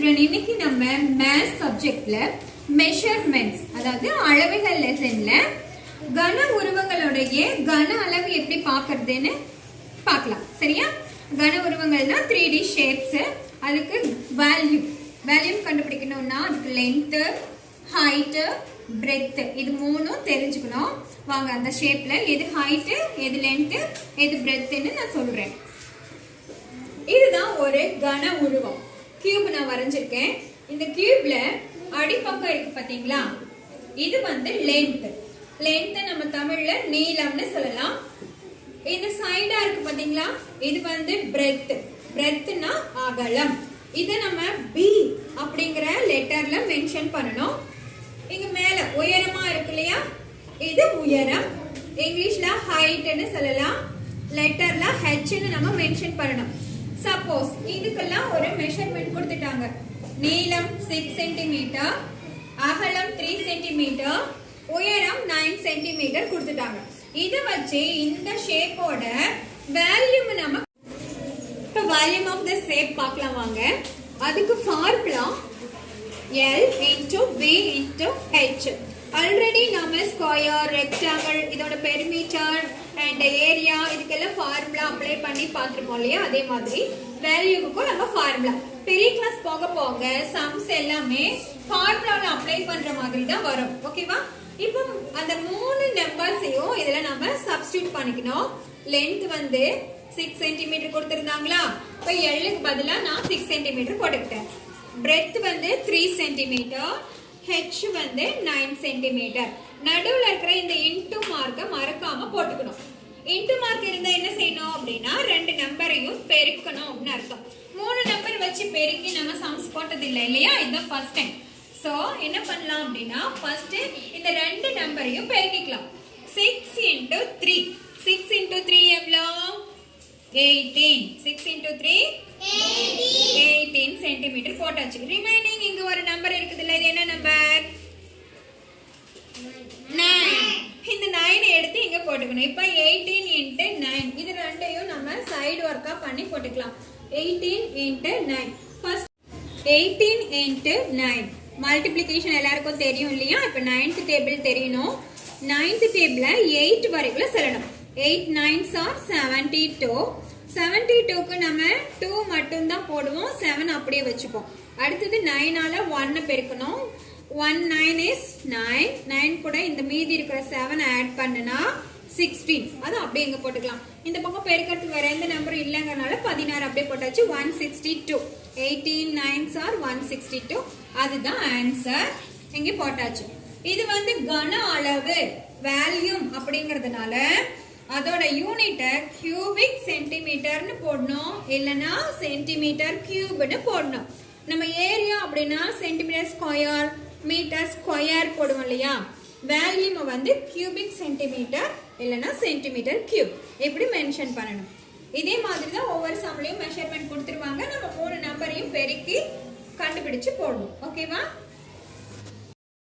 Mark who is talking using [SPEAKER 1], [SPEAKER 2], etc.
[SPEAKER 1] Children இன்னைக்கு நம்ம maths சப்ஜெக்ட்ல மெஷர்மெண்ட்ஸ் அதாவது அளவுகள் லெசன்ல கன உருவங்களுடைய கன அளவு எப்படி பார்க்கறதுன்னு பார்க்கலாம். சரியா? கன உருவங்கள்னா த்ரீ டி ஷேப்ஸ் அதுக்கு வேல்யூ வேல்யூ கண்டுபிடிக்கணும்னா அதுக்கு லென்த்து ஹைட்டு பிரெத்து இது மூணும் தெரிஞ்சுக்கணும். வாங்க அந்த ஷேப்ல எது ஹைட்டு எது லென்த்து எது பிரெத்துன்னு நான் சொல்றேன். இதுதான் ஒரு கன உருவம். கியூப் நான் வரைஞ்சிருக்கேன். இந்த கியூப்ல அடிப்பக்கம் இருக்கு பாத்தீங்களா? இது வந்து லென்த் லென்த் நம்ம தமிழ்ல நீளம்னு சொல்லலாம். இந்த சைடா இருக்கு பாத்தீங்களா? இது வந்து பிரெத் பிரெத்னா அகலம். இதை நம்ம பி அப்படிங்கிற லெட்டர்ல மென்ஷன் பண்ணணும். இங்க மேல உயரமா இருக்கு இல்லையா? இது உயரம். இங்கிலீஷ்ல ஹைட்னு சொல்லலாம். லெட்டர்ல ஹெச்னு நம்ம மென்ஷன் பண்ணணும். சப்போஸ் இதுக்கெல்லாம் ஒரு மெஷர்மெண்ட் கொடுத்துட்டாங்க. நீளம் சிக்ஸ் சென்டிமீட்டர் அகலம் த்ரீ சென்டிமீட்டர் உயரம் நைன் சென்டிமீட்டர் கொடுத்துட்டாங்க. இதை வச்சு இந்த ஷேப்போட வேல்யூம் நம்ம இப்போ வால்யூம் ஆஃப் த ஷேப் பார்க்கலாம் வாங்க. அதுக்கு formula L into B into H already நம்ம ஸ்கொயர் ரெக்டாங்கிள் இதோட பெருமீட்டர் அண்ட் ஏரியா இதுக்கெல்லாம் ஃபார்முலா அப்ளை பண்ணி பார்த்துருப்போம் இல்லையா? அதே மாதிரி வேல்யூவுக்கும் நம்ம ஃபார்முலா பெரிய கிளாஸ் போக போக சம்ஸ் எல்லாமே ஃபார்முலாவில் அப்ளை பண்ணுற மாதிரி தான் வரும். ஓகேவா இப்போ அந்த மூணு நம்பர்ஸையும் இதில் நம்ம சப்ஸ்டியூட் பண்ணிக்கணும். லென்த் வந்து சிக்ஸ் சென்டிமீட்டர் கொடுத்துருந்தாங்களா? இப்போ எல்லுக்கு பதிலாக நான் சிக்ஸ் சென்டிமீட்டர் போட்டுக்கிட்டேன். பிரெத் வந்து த்ரீ சென்டிமீட்டர் ஹெச் வந்து நைன் சென்டிமீட்டர் நடுவில் இருக்கிற இந்த இன்டு மார்க்கை மறக்காம போட்டுக்கணும். இன்டு மார்க் இருந்தால் என்ன செய்யணும் அப்படின்னா ரெண்டு நம்பரையும் பெருக்கணும் அப்படின்னு அர்த்தம். மூணு நம்பர் வச்சு பெருக்கி நம்ம சம்ஸ் போட்டது இல்லை இல்லையா? இதுதான் ஃபர்ஸ்ட் டைம் ஸோ என்ன பண்ணலாம் அப்படின்னா ஃபர்ஸ்ட்டு இந்த ரெண்டு நம்பரையும் பெருக்கிக்கலாம். Six into three six into three எவ்வளோ eighteen six into three eighteen centimetre போட்டாச்சு ரிமைனிங் இங்க ஒரு நம்பர் இருக்குதுல்ல இது என்ன நம்பர் நைன் இந்த நைன் எடுத்து இங்க போட்டுக்கணும். இப்போ எயிட்டீன் இன்ட்டு நைன் இது ரெண்டையும் நம்ம சைடு ஒர்க்கா பண்ணி போட்டுக்கலாம். Eighteen into nine first eighteen into nine multiplication எல்லாருக்கும் தெரியும் இல்லையா? இப்போ நைன்த் டேபிள் தெரியணும். நைன்த் டேபிளில் எயிட் வரைக்கும் சொல்லணும். Eight nines are seventy two seventy டூக்கு நம்ம டூ மட்டும்தான் போடுவோம். செவன் அப்படியே வச்சுப்போம். அடுத்தது நைனால ஒன்னு பெருக்கணும். One nine is nine nine கூட இந்த மீதி இருக்கிற செவன் ஆட் பண்ணுனா சிக்ஸ்டீன் அது அப்படியே இங்கே போட்டுக்கலாம். இந்த பக்கம் பெருக்கிறதுக்கு வேற எந்த நம்பரும் இல்லைங்கறனால பதினாறு அப்படியே போட்டாச்சு. One sixty two eighteen nines are one sixty two அதுதான் ஆன்சர் இங்க போட்டாச்சு. இது வந்து கன அளவு வேல்யூம் அப்படிங்கிறதுனால அதோட யூனிட்டை கியூபிக் சென்டிமீட்டர்னு போடணும். இல்லைன்னா சென்டிமீட்டர் கியூப்னு போடணும். நம்ம ஏரியா அப்படின்னா சென்டிமீட்டர் ஸ்கொயர் மீட்டர் ஸ்கொயர் போடுவோம் இல்லையா? வேல்யூம் வந்து கியூபிக் சென்டிமீட்டர் இல்லைன்னா சென்டிமீட்டர் கியூப் இப்படி மென்ஷன் பண்ணணும்? இதே மாதிரி தான் ஒவ்வொரு சம்லையும் மெஷர்மெண்ட் கொடுத்துருவாங்க. நம்ம மூணு நம்பரையும் பெருக்கி கண்டுபிடிச்சு போடணும். ஓகேவா